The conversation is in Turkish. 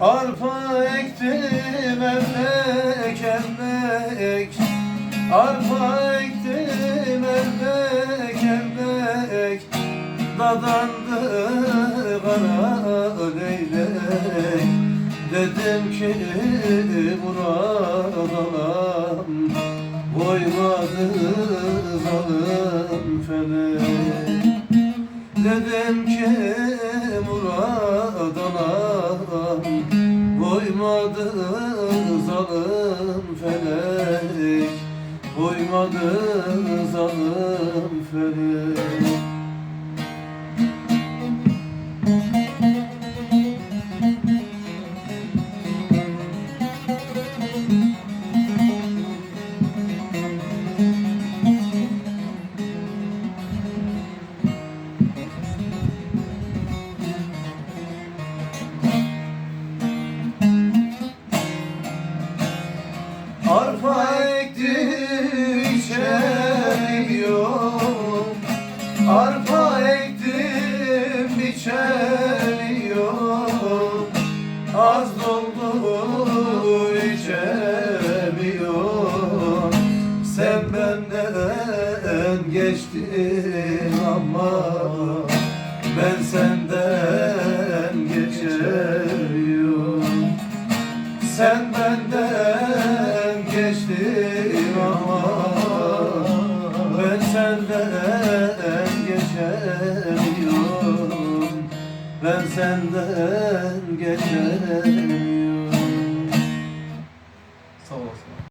Arpa ektim emek emek Arpa ektim emek emek Dadandı kara leylek Dedim ki alam Koymadı zalim felek. Dedim ki Koymadı zalim felek. Koymadı zalim felek ektim içemiyor Az doldu içemiyor Sen benden geçtin ama Ben senden geçemiyorum. Sen benden geçtin ama Ben senden geçemiyorum. Ben senden geçemiyorum